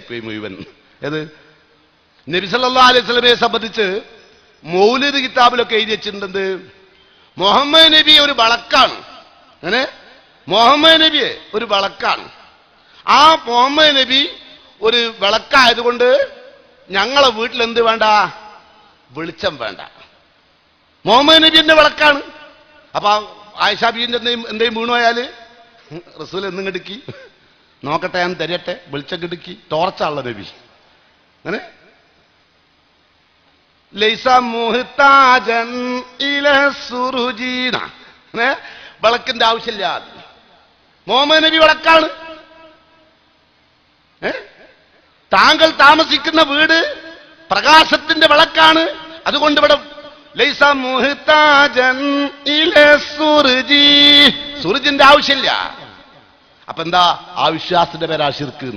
പോയി മുഴുവൻ. ഏത്? നബി സല്ലല്ലാഹു അലൈഹി സ്വലമയെ സംബന്ധിച്ച് മൗലിദ് കിതാബിലൊക്കെ എഴുതി വെച്ചിട്ടുണ്ട് മുഹമ്മദ് നബി ഒരു വളക്കാണ്. അങ്ങനെ? മുഹമ്മദ് നബി ഒരു വളക്കാണ്. ആ മുഹമ്മദ് നബി ഒരു വിളക്കായതുകൊണ്ട് ഞങ്ങളെ വീട്ടിൽ എന്ത് വേണ്ട? വെളിച്ചം വേണ്ട. മുഹമ്മദ് നബിന്റെ വിളക്കാണ്. അപ്പൊ ആയിഷാബീന്റെ എന്തെങ്കിലും വീണു വീണുപോയാൽ റസൂൽ എന്നും കിടക്കി നോക്കട്ടെ ഞാൻ തരട്ടെ വെളിച്ചം കിടക്കി ടോർച്ചാണല്ലോ നബി അങ്ങനെ? വിളക്കിന്റെ ആവശ്യമില്ല. മുഹമ്മദ് നബി വിളക്കാണ്? താങ്കൾ താമസിക്കുന്ന വീട് പ്രകാശത്തിന്റെ വിളക്കാണ്. അതുകൊണ്ട് ഇവിടെ സുറുജിന്റെ ആവശ്യമില്ല. അപ്പൊ എന്താ? ആ വിശ്വാസത്തിന്റെ പേരാ ശിർക്ക്